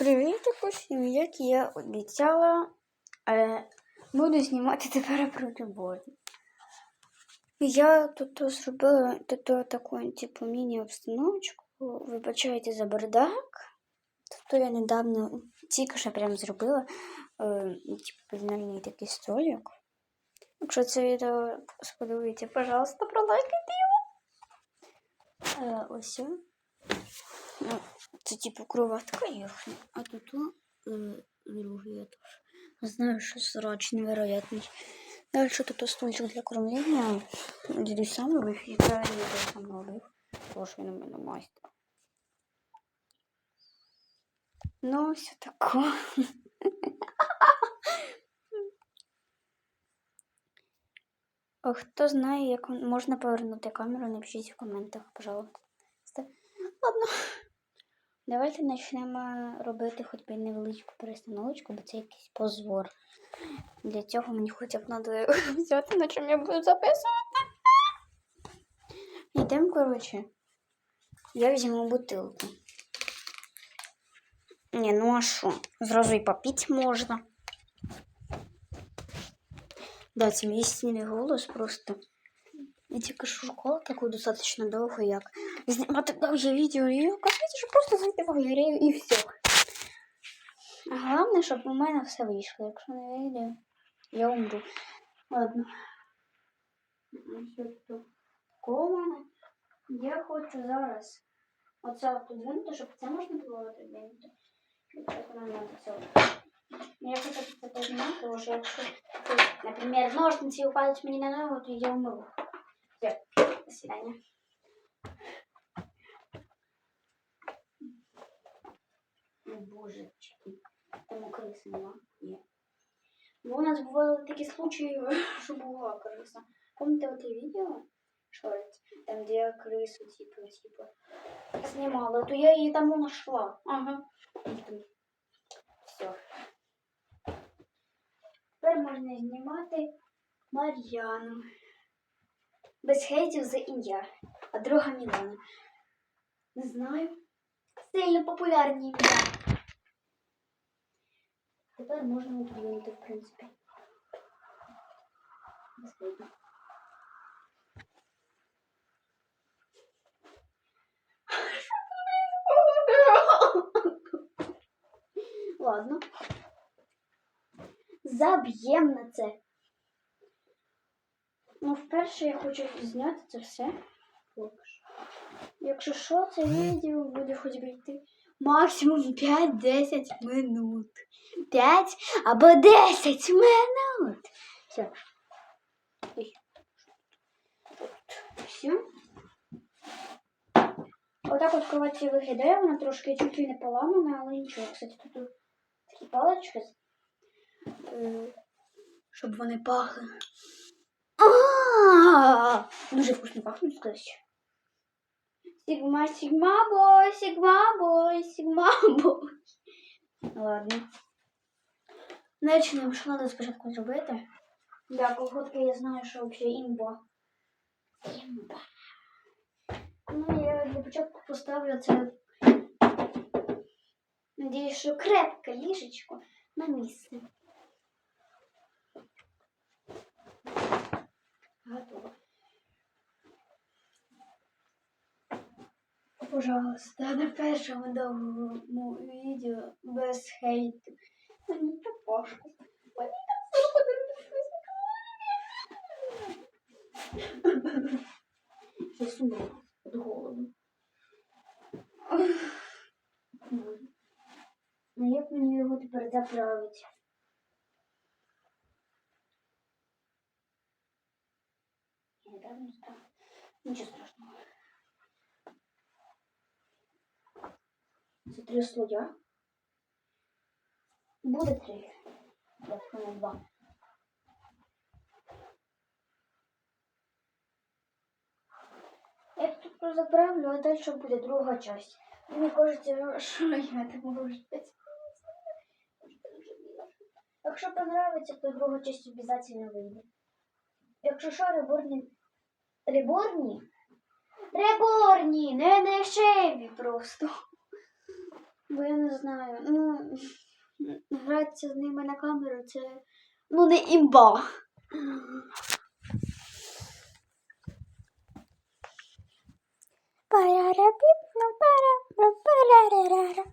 Привіт усім! Як я обіцяла, е, буду знімати тепер про любов. Я тут зробила тут таку типу міні-обстановочку. Вибачайте за бардак. Тобто я недавно тільки що прям зробила е, типу пізнальний такий столик. Якщо це відео сподобається, пожалуйста, пролайкайте його. Е, ось. Це типу кроватка їхня, а тут е, другий етаж. Знаю, що срач невероятний. Далі тут стульчик для кормлення. Дідусь сам робив, і це я сам робив. Тож він у мене майстер. Ну, все таке. А Хто знає, як можна повернути камеру, напишіть в коментах, пожалуйста. Ладно. Давайте почнемо робити хоч би невеличку перестановочку, бо це якийсь позвор. Для цього мені хоча б треба взяти, на чому я буду записувати. Йдемо, коротше. Я візьму бутилку. Ні, ну а що? Зразу і попити можна. Да, це мій стільний голос просто. Я тільки шукала таку достатньо довго, як знімати довгі відео, оказується, що просто зайти в галерею і все. А головне, щоб у мене все вийшло. Якщо не вийде, я умру. Ладно. Що тут такого в мене? Я хочу зараз оце от подвинути, щоб це можна було подвинути. І так воно надо це. от. Я хочу це підняти, тому що якщо, наприклад, ножниці упадуть мені на ногу, то я умру. Все, до свидания. Божечки. Там криси нема? Є. Бо у нас бували такі случаї, що була криса. Помните оте відео? Шорт, там де крису, типу, типу, знімала, то я її там знайшла. Ага. Все. Тепер можна знімати Мар'яну. Без хейтів за ім'я. А друга Мілана. Не знаю. Сильно популярні ім'я. Тепер можна подивити, в принципі. Без. Ладно. Заб'єм на це. Ну, вперше я хочу зняти це все. Якщо що, це відео буде хоч би йти максимум 5-10 минут. 5 або 10 минут. Все. Ой. Все. Отак от кровать виглядає, вона трошки чуть не поламана, але нічого. Кстати, тут такі палички, е, щоб вони пахли. А, Дуже вкусно пахнуть, сказать. Сигма, сигма, бой, сигма, бой, сигма, бой. Ладно. Начнемо, що треба спочатку зробити. Да, колготки я знаю, що взагалі імба. Імба. Ну, я для початку поставлю це. Надіюсь, що крепке ліжечко на місце. Готово. Пожалуйста, на першому довгому відео без хейту. Мені папашку. Мені так Щось умру від голоду. Ну як мені його тепер заправити? Я. Нічого страшного. Це три слоя. Буде три. Не два. Я тут заправлю, а далі буде друга часть. Мені кажеться, що я не можу. Якщо понравиться, то друга часть обов'язково вийде. Якщо що, реборні. Реборні? Реборні, не дешеві просто. Бо я не знаю. Ну, гратися з ними на камеру це ну не імба. Парарапіп, ну, пара.